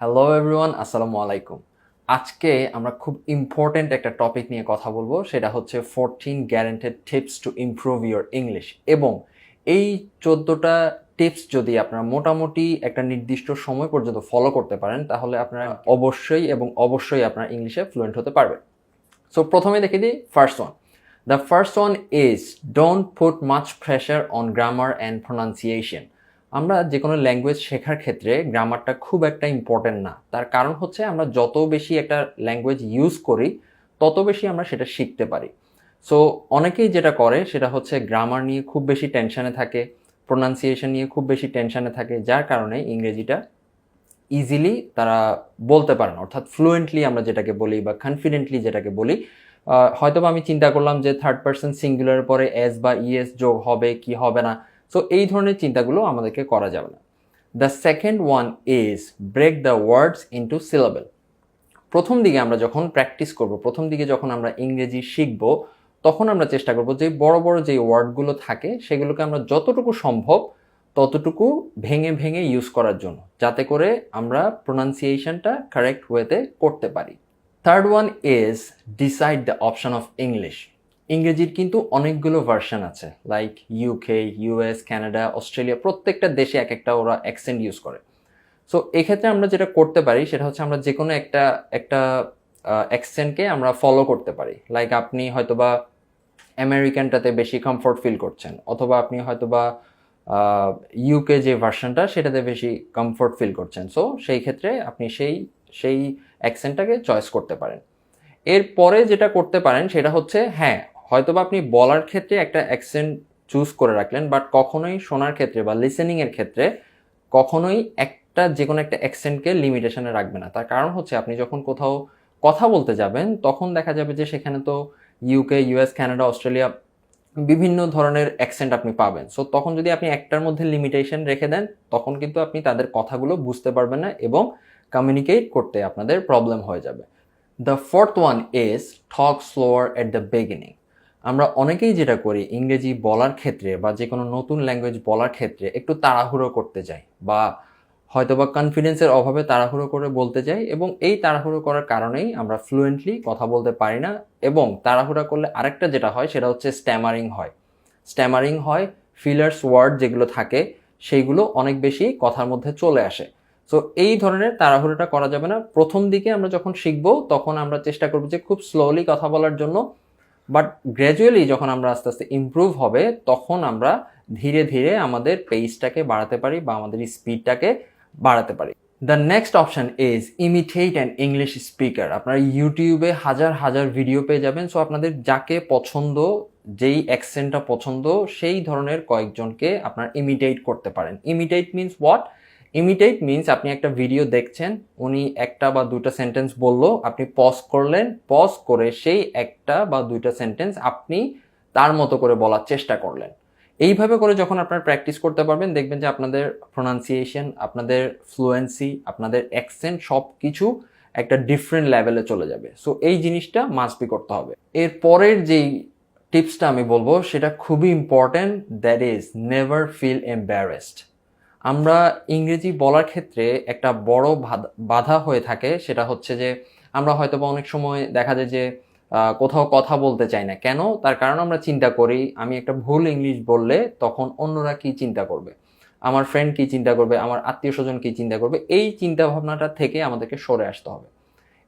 Hello everyone আসসালামু আলাইকুম আজকে আমরা খুব ইম্পর্ট্যান্ট একটা টপিক নিয়ে কথা বলব সেটা হচ্ছে fourteen guaranteed tips to improve your English এবং এই চোদ্দোটা টিপস যদি আপনারা মোটামুটি একটা নির্দিষ্ট সময় পর্যন্ত ফলো করতে পারেন তাহলে আপনারা অবশ্যই এবং অবশ্যই আপনারা ইংলিশে ফ্লুয়েন্ট হতে পারবেন। সো প্রথমে দেখে দিই first one the first one is don't put much pressure on grammar and pronunciation আমরা যে কোনো ল্যাঙ্গুয়েজ শেখার ক্ষেত্রে গ্রামারটা খুব একটা ইম্পর্টেন্ট না। তার কারণ হচ্ছে আমরা যত বেশি একটা ল্যাঙ্গুয়েজ ইউজ করি, তত বেশি আমরা সেটা শিখতে পারি। সো অনেকেই যেটা করে সেটা হচ্ছে গ্রামার নিয়ে খুব বেশি টেনশানে থাকে প্রোনাউন্সিয়েশন নিয়ে খুব বেশি টেনশানে থাকে, যার কারণে ইংরেজিটা ইজিলি তারা বলতে পারে না। অর্থাৎ ফ্লুয়েন্টলি আমরা যেটাকে বলি বা কনফিডেন্টলি যেটাকে বলি হয়তো আমি চিন্তা করলাম যে থার্ড পার্সন সিঙ্গুলার পরে এস বা ইএস যোগ হবে, কি হবে না। সো এই ধরনের চিন্তাগুলো আমাদেরকে করা যাবে না। The second one is break the words into syllable প্রথম দিকে আমরা যখন প্র্যাকটিস করব, প্রথম দিকে যখন আমরা ইংরেজি শিখব, তখন আমরা চেষ্টা করব যে বড় বড় যে ওয়ার্ডগুলো থাকে, সেগুলোকে আমরা যতটুকু সম্ভব ততটুকু ভেঙে ভেঙে ইউজ করার জন্য, যাতে করে আমরা প্রোনাউন্সিয়েশনটা কারেক্ট ওয়েতে করতে পারি। Third one is decide the option of English ইংরেজির কিন্তু অনেকগুলো ভার্সন আছে like UK US Canada Australia প্রত্যেকটা দেশে এক একটা ওরা অ্যাকসেন্ট ইউজ করে। সো এক্ষেত্রে আমরা যেটা করতে পারি সেটা হচ্ছে আমরা যে কোনো একটা একটা অ্যাকসেন্টকে আমরা ফলো করতে পারি। লাইক আপনি হয়তোবা আমেরিকানটাতে বেশি কমফোর্ট ফিল করছেন, অথবা আপনি হয়তোবা ইউকে যে ভার্সনটা সেটাতে বেশি কমফোর্ট ফিল করছেন। সো সেই ক্ষেত্রে আপনি সেই সেই অ্যাকসেন্টটাকে চয়েস করতে পারেন। এরপরে যেটা করতে পারেন সেটা হচ্ছে হ্যাঁ হয়তোবা আপনি বলার ক্ষেত্রে একটা অ্যাকসেন্ট চুজ করে রাখলেন বাট কখনোই শোনার ক্ষেত্রে বা লিসেনিংয়ের ক্ষেত্রে কখনোই একটা যে কোনো একটা অ্যাকসেন্টকে লিমিটেশনে রাখবে না। তার কারণ হচ্ছে আপনি যখন কোথাও কথা বলতে যাবেন, তখন দেখা যাবে যে সেখানে তো ইউকে ইউএস কানাডা অস্ট্রেলিয়া বিভিন্ন ধরনের অ্যাকসেন্ট আপনি পাবেন। সো তখন যদি আপনি একটার মধ্যে লিমিটেশন রেখে দেন, তখন কিন্তু আপনি তাদের কথাগুলো বুঝতে পারবেন না এবং কমিউনিকেট করতে আপনাদের প্রবলেম হয়ে যাবে। The fourth one is talk slower at the beginning আমরা অনেকেই যেটা করি, ইংরেজি বলার ক্ষেত্রে বা যে কোনো নতুন ল্যাঙ্গুয়েজ বলার ক্ষেত্রে একটু তাড়াহুড়ো করতে যাই বা হয়তো বা কনফিডেন্সের অভাবে তাড়াহুড়ো করে বলতে যাই এবং এই তাড়াহুড়ো করার কারণেই আমরা ফ্লুয়েন্টলি কথা বলতে পারি না এবং তাড়াহুড়া করলে আরেকটা যেটা হয় সেটা হচ্ছে স্ট্যামারিং হয়। স্ট্যামারিং হয় ফিলার্স ওয়ার্ড যেগুলো থাকে, সেইগুলো অনেক বেশি কথার মধ্যে চলে আসে। সো এই ধরনের তাড়াহুড়োটা করা যাবে না। প্রথম দিকে আমরা যখন শিখব, তখন আমরা চেষ্টা করব যে খুব স্লোলি কথা বলার জন্য বাট গ্র্যাজুয়ালি যখন আমরা আস্তে আস্তে ইমপ্রুভ হবে, তখন আমরা ধীরে ধীরে আমাদের পেজটাকে বাড়াতে পারি বা আমাদের স্পিডটাকে বাড়াতে পারি। The next option is imitate and English speaker আপনারা ইউটিউবে হাজার হাজার ভিডিও পেয়ে যাবেন। সো আপনাদের যাকে পছন্দ, যেই অ্যাকসেন্টটা পছন্দ, সেই ধরনের কয়েকজনকে আপনার ইমিটেট করতে পারেন। Imitate means what imitate means আপনি একটা ভিডিও দেখছেন, উনি একটা বা দুটা সেন্টেন্স বলল, আপনি পজ করলেন পজ করে সেই একটা বা দুইটা সেন্টেন্স আপনি তার মতো করে বলার চেষ্টা করলেন। এইভাবে করে যখন আপনার প্র্যাকটিস করতে পারবেন, দেখবেন যে আপনাদের প্রোনাউন্সিয়েশন আপনাদের ফ্লুয়েন্সি আপনাদের অ্যাকসেন্ট সব কিছু একটা ডিফারেন্ট লেভেলে চলে যাবে। সো এই জিনিসটা মাস্ট বি করতে হবে। এর পরের যেই টিপসটা আমি বলব, সেটা খুবই important that is never feel embarrassed আমরা ইংরেজি বলার ক্ষেত্রে একটা বড় বাধা- হয়ে থাকে, সেটা হচ্ছে যে আমরা হয়তো অনেক সময় দেখা যায় যে কোথাও কথা বলতে চাই না। কেন? তার কারণ আমরা চিন্তা করি, আমি একটা ভুল ইংলিশ বললে তখন অন্যরা কি চিন্তা করবে? আমার ফ্রেন্ড কি চিন্তা করবে? আমার আত্মীয় স্বজন কি চিন্তা করবে? এই চিন্তা ভাবনাটা থেকে আমাদেরকে সরে আসতে হবে।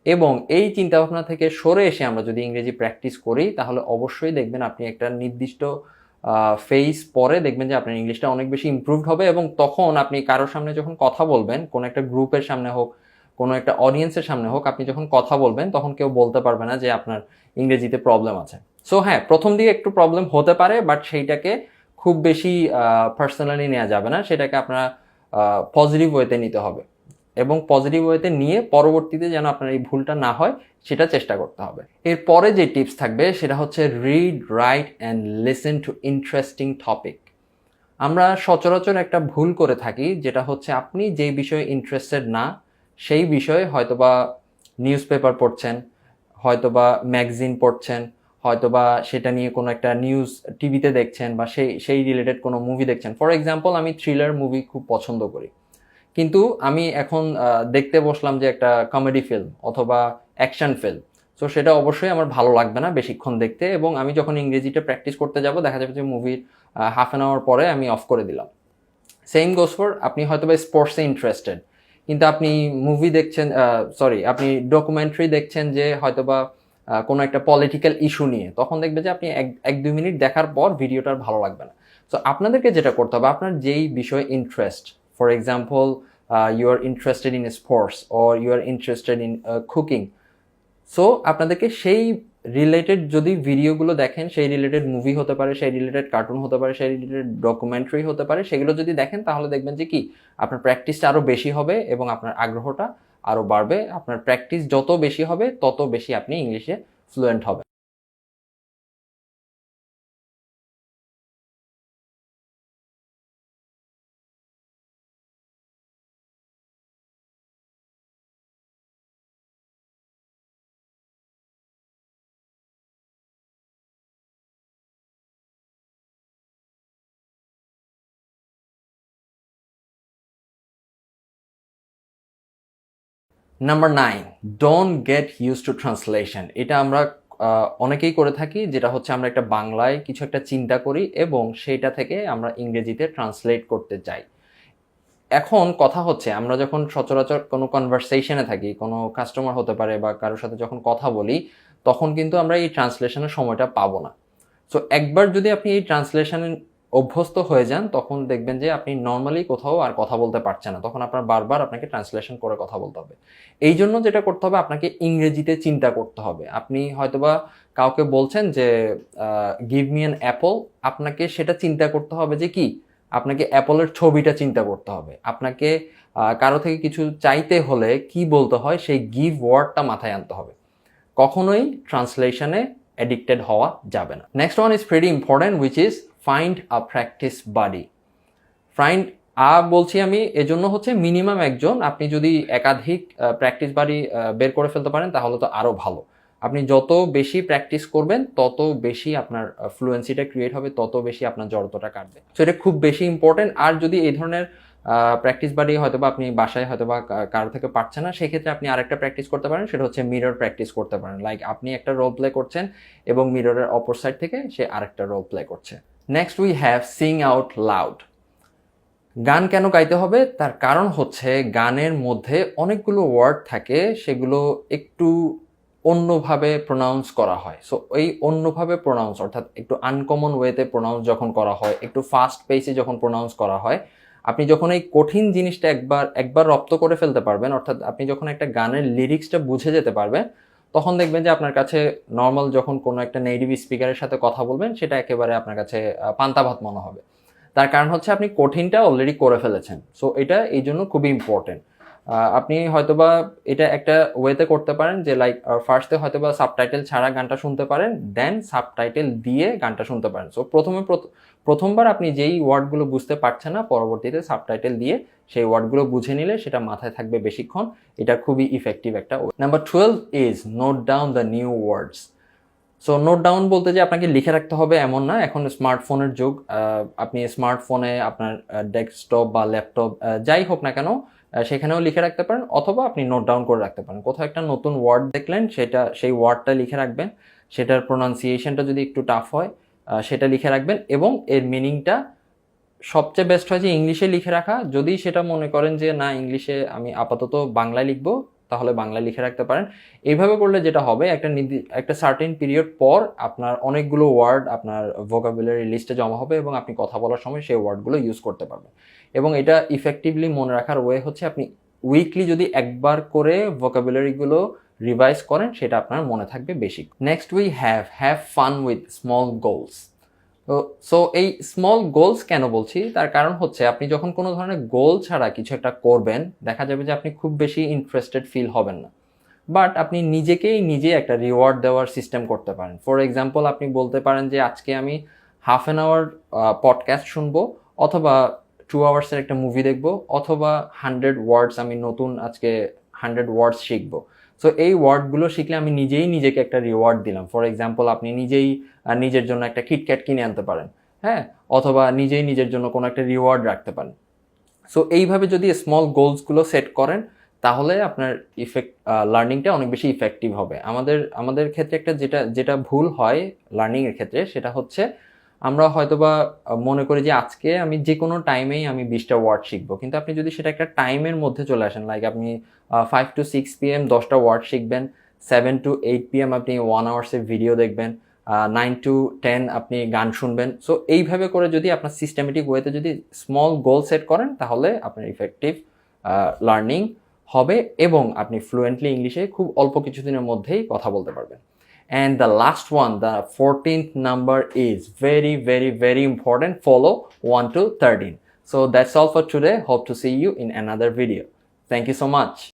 এবং এই চিন্তা ভাবনা থেকে সরে এসে আমরা যদি ইংরেজি প্র্যাকটিস করি, তাহলে অবশ্যই দেখবেন আপনি একটা নির্দিষ্ট ফেস পরে দেখবেন যে আপনার ইংলিশটা অনেক বেশি ইমপ্রুভড হবে এবং তখন আপনি কারোর সামনে যখন কথা বলবেন, কোনো একটা গ্রুপের সামনে হোক, কোনো একটা অডিয়েন্সের সামনে হোক, আপনি যখন কথা বলবেন, তখন কেউ বলতে পারবে না যে আপনার ইংরেজিতে প্রবলেম আছে। সো হ্যাঁ প্রথম দিকে একটু প্রবলেম হতে পারে বাট সেইটাকে খুব বেশি পার্সোনালি নেওয়া যাবে না। সেটাকে আপনার পজিটিভ ওয়েতে নিতে হবে। এবং পজিটিভ ওয়েতে নিয়ে পরবর্তীতে যেন আপনার এই ভুলটা না হয়, সেটা চেষ্টা করতে হবে। এরপরে যে টিপস থাকবে, সেটা হচ্ছে read write and listen to interesting topic আমরা সচরাচর একটা ভুল করে থাকি, যেটা হচ্ছে আপনি যেই বিষয়ে ইন্টারেস্টেড না, সেই বিষয়ে হয়তোবা নিউজ পেপার পড়ছেন, হয়তোবা ম্যাগাজিন পড়ছেন, হয়তোবা সেটা নিয়ে কোনো একটা নিউজ টিভিতে দেখছেন বা সেই সেই রিলেটেড কোনো মুভি দেখছেন। ফর এক্সাম্পল আমি থ্রিলার মুভি খুব পছন্দ করি। কিন্তু আমি এখন দেখতে বসলাম যে একটা কমেডি ফিল্ম অথবা অ্যাকশন ফিল্ম সো সেটা অবশ্যই আমার ভালো লাগবে না বেশিক্ষণ দেখতে এবং আমি যখন ইংরেজিটা প্র্যাকটিস করতে যাব দেখা যাবে যে মুভির হাফ অ্যান আওয়ার পরে আমি অফ করে দিলাম। সেম গোস ফর আপনি হয়তো বা স্পোর্টসে ইন্টারেস্টেড কিন্তু আপনি মুভি দেখছেন সরি আপনি ডকুমেন্টারি দেখছেন যে হয়তোবা আহ, কোনো একটা পলিটিক্যাল ইস্যু নিয়ে তখন দেখবে যে আপনি এক এক দুই মিনিট দেখার পর ভিডিওটার ভালো লাগবে না। সো আপনাদেরকে যেটা করতে হবে আপনার যেই বিষয়ে interest for example you are interested in sports or you are interested in cooking so আপনাদেরকে সেই রিলেটেড যদি ভিডিওগুলো দেখেন, সেই রিলেটেড মুভি হতে পারে, সেই রিলেটেড কার্টুন হতে পারে, সেই রিলেটেড ডকুমেন্টারি হতে পারে, সেগুলো যদি দেখেন, তাহলে দেখবেন যে কি, আপনার প্র্যাকটিসটা আরও বেশি হবে এবং আপনার আগ্রহটা আরও বাড়বে। আপনার প্র্যাকটিস যত বেশি হবে, তত বেশি আপনি ইংলিশে ফ্লুয়েন্ট হবে number nine don't get use to translation এটা আমরা অনেকেই করে থাকি, যেটা হচ্ছে আমরা একটা বাংলায় কিছু একটা চিন্তা করি এবং সেইটা থেকে আমরা ইংরেজিতে ট্রান্সলেট করতে চাই। এখন কথা হচ্ছে, আমরা যখন সচরাচর কোনো কনভারসেশনে থাকি, কোনো কাস্টমার হতে পারে বা কারোর সাথে যখন কথা বলি, তখন কিন্তু আমরা এই ট্রান্সলেশনের সময়টা পাবো না। সো একবার যদি আপনি এই ট্রান্সলেশনে অভ্যস্ত হয়ে যান, তখন দেখবেন যে আপনি নর্মালি কোথাও আর কথা বলতে পারছেন না। তখন আপনার বারবার আপনাকে ট্রান্সলেশন করে কথা বলতে হবে। এই জন্য যেটা করতে হবে, আপনাকে ইংরেজিতে চিন্তা করতে হবে। আপনি হয়তোবা কাউকে বলছেন যে গিভ মি অ্যান অ্যাপল আপনাকে সেটা চিন্তা করতে হবে যে কি? আপনাকে অ্যাপলের ছবিটা চিন্তা করতে হবে। আপনাকে কারও থেকে কিছু চাইতে হলে কি বলতে হয়, সেই গিভ ওয়ার্ডটা মাথায় আনতে হবে। কখনোই ট্রান্সলেশনে অ্যাডিক্টেড হওয়া যাবে না। Next one is very important which is find a practice buddy find a বলছি আমি, এজন্য হচ্ছে মিনিমাম একজন। আপনি যদি একাধিক প্র্যাকটিস বাড়ি বের করে ফেলতে পারেন, তাহলে তো আরও ভালো। আপনি যত বেশি প্র্যাকটিস করবেন, তত বেশি আপনার ফ্লুয়েন্সিটা ক্রিয়েট হবে, তত বেশি আপনার জড়তাটা কাটবে। সো এটা খুব বেশি ইম্পর্টেন্ট আর যদি এই ধরনের প্র্যাকটিস বাড়ি হয়তো বা আপনি বাসায় হয়তো বা কারও থেকে পারছেন না, সেক্ষেত্রে আপনি আরেকটা প্র্যাকটিস করতে পারেন। সেটা হচ্ছে মিরর প্র্যাকটিস করতে পারেন। লাইক আপনি একটা রোল প্লে করছেন এবং মিররের অপর সাইড থেকে সে আরেকটা রোল প্লে করছে। Next we have sing out loud গান কেন গাইতে হবে? তার কারণ হচ্ছে গানের মধ্যে অনেকগুলো ওয়ার্ড থাকে, সেগুলো একটু অন্যভাবে প্রোনাউন্স করা হয়। সো এই অন্যভাবে প্রোনাউন্স অর্থাৎ একটু আনকমন ওয়েতে প্রোনাউন্স যখন করা হয়, একটু ফাস্ট পেসে যখন প্রোনাউন্স করা হয়, আপনি যখন এই কঠিন জিনিসটা একবার একবার রপ্ত করে ফেলতে পারবেন, অর্থাৎ আপনি যখন একটা গানের লিরিক্সটা বুঝে যেতে পারবেন তখন দেখবেন যে আপনার কাছে নর্মাল যখন কোনো একটা নেটিভ স্পিকারের সাথে কথা বলবেন, সেটা একেবারে আপনার কাছে পান্তা ভাত মনে হবে। তার কারণ হচ্ছে আপনি কঠিনটা অলরেডি করে ফেলেছেন। সো এটা এই জন্য খুবই ইম্পর্টেন্ট আপনি হয়তোবা এটা একটা ওয়েতে করতে পারেন যে লাইক ফার্স্টে হয়তোবা সাবটাইটেল ছাড়া গানটা শুনতে পারেন দেন সাবটাইটেল দিয়ে গানটা শুনতে পারেন। সো প্রথমে প্রথ- প্রথমবার আপনি যেই ওয়ার্ডগুলো বুঝতে পারছেন না, পরবর্তীতে সাবটাইটেল দিয়ে সেই ওয়ার্ডগুলো বুঝে নিলে সেটা মাথায় থাকবে বেশিক্ষণ। এটা খুবই ইফেক্টিভ একটা word number twelve is note down the new words so note down বলতে যে আপনাকে লিখে রাখতে হবে এমন না, এখন স্মার্টফোনের যুগ। আপনি স্মার্টফোনে আপনার ডেস্কটপ বা ল্যাপটপ যাই হোক না কেন সেখানেও লিখে রাখতে পারেন অথবা আপনি নোট ডাউন করে রাখতে পারেন। কোথাও একটা নতুন ওয়ার্ড দেখলেন, সেটা, সেই ওয়ার্ডটা লিখে রাখবেন। সেটার প্রোনাউন্সিয়েশনটা যদি একটু টাফ হয় সেটা লিখে রাখবেন এবং এর মিনিংটা সবচেয়ে বেস্ট হয় যে ইংলিশে লিখে রাখা। যদি সেটা মনে করেন যে, না, ইংলিশে আমি আপাতত বাংলায় লিখব, তাহলে বাংলায় লিখে রাখতে পারেন। এইভাবে করলে যেটা হবে, একটা নির্দি- একটা সার্টেন পিরিয়ড পর আপনার অনেকগুলো ওয়ার্ড আপনার ভোকাবুলারি লিস্টে জমা হবে এবং আপনি কথা বলার সময় সেই ওয়ার্ডগুলো ইউজ করতে পারবেন। এবং এটা ইফেক্টিভলি মনে রাখার ওয়ে হচ্ছে আপনি উইকলি যদি একবার করে ভোকাবুলারিগুলো রিভাইজ করেন, সেটা আপনার মনে থাকবে বেশি। Next we have have fun with small goals so এই স্মল গোলস কেন বলছি? তার কারণ হচ্ছে আপনি যখন কোনো ধরনের গোল ছাড়া কিছু একটা করবেন, দেখা যাবে যে আপনি খুব বেশি ইন্টারেস্টেড ফিল হবেন না। বাট আপনি নিজেকেই নিজে একটা রিওয়ার্ড দেওয়ার সিস্টেম করতে পারেন। ফর এক্সাম্পল আপনি বলতে পারেন যে, আজকে আমি হাফ অ্যান আওয়ার পডকাস্ট শুনব, অথবা টু আওয়ার্সের একটা মুভি দেখব, অথবা হান্ড্রেড ওয়ার্ডস আমি নতুন আজকে হান্ড্রেড ওয়ার্ডস শিখব। সো এই ওয়ার্ডগুলো শিখলে আমি নিজেই নিজেকে একটা রিওয়ার্ড দিলাম। ফর এক্সাম্পল আপনি নিজেই নিজের জন্য একটা কিটক্যাট কিনে আনতে পারেন হ্যাঁ? অথবা নিজেই নিজের জন্য কোনো একটা রিওয়ার্ড রাখতে পারেন। সো এইভাবে যদি স্মল গোলসগুলো সেট করেন, তাহলে আপনার ইফেক্ট লার্নিংটা অনেক বেশি ইফেক্টিভ হবে। আমাদের আমাদের ক্ষেত্রে একটা যেটা যেটা ভুল হয় লার্নিংয়ের ক্ষেত্রে, সেটা হচ্ছে আমরা হয়তোবা মনে করি যে আজকে আমি যে কোনো টাইমেই আমি বিশটা ওয়ার্ড শিখব। কিন্তু আপনি যদি সেটা একটা টাইমের মধ্যে চলে আসেন লাইক আপনি five to six P M দশটা ওয়ার্ড শিখবেন seven to eight P M আপনি ওয়ান আওয়ার্সের ভিডিও দেখবেন নাইন টু টেন আপনি গান শুনবেন। সো এইভাবে করে যদি আপনার সিস্টেমেটিক ওয়েতে যদি স্মল গোল সেট করেন, তাহলে আপনার ইফেক্টিভ লার্নিং হবে এবং আপনি ফ্লুয়েন্টলি ইংলিশে খুব অল্প কিছুদিনের মধ্যেই কথা বলতে পারবেন। And the last one, the 14th number is very, very, very important. Follow 1 to 13. So that's all for today. Hope to see you in another video. Thank you so much.